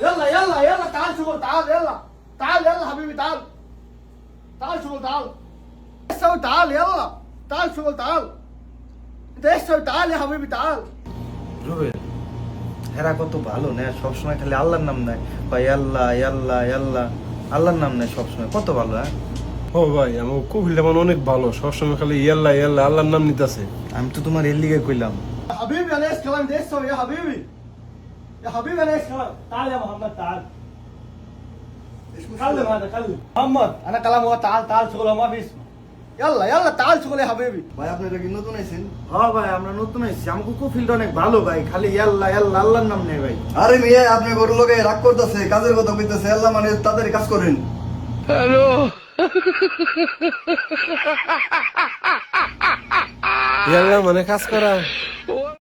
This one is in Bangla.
يلا يلا تعال شغل تعال يلا تعال يلا حبيبي تعال تعال شغل تعال ايش تسوي تعال يلا تعال شغل تعال انت ايش تسوي تعال يا حبيبي تعال রুবেল হেরা কত ভালো না সবসময় খালি আল্লাহর নাম নেয় ভাই আল্লাহ আল্লাহ আল্লাহ আল্লাহর নাম নেয় সবসময় কত ভালো হ্যাঁ ও ভাই আমার কপিলটা মানে অনেক ভালো সবসময় খালি ইয়াল্লা ইয়াল্লা আল্লাহর নাম নিতেছে আমি তো তোমার এর লিগে কইলাম يا حبيبي انا ايش كلام ده ايش تسوي يا حبيبي يا حبيبي انا ايش كلام تعال يا محمد تعال كلم هذا كلم محمد انا كلام هو تعال تعال شغل ما في اسمه يلا يلا تعال شغل يا حبيبي ভাই আপনারা কি নতুন আইছেন হ্যাঁ ভাই আমরা নতুন এসেছি আমাকে কফিলটা অনেক ভালো ভাই খালি আল্লাহ আল্লাহ আল্লাহর নাম নেয় ভাই আরে মিয়া আপনি গরু লোকে রাগ করতেছে কাজের কথা কইতেছে আল্লাহ মানে তাড়াতাড়ি কাজ করেন ইয়াল্লা মানে কাজ করা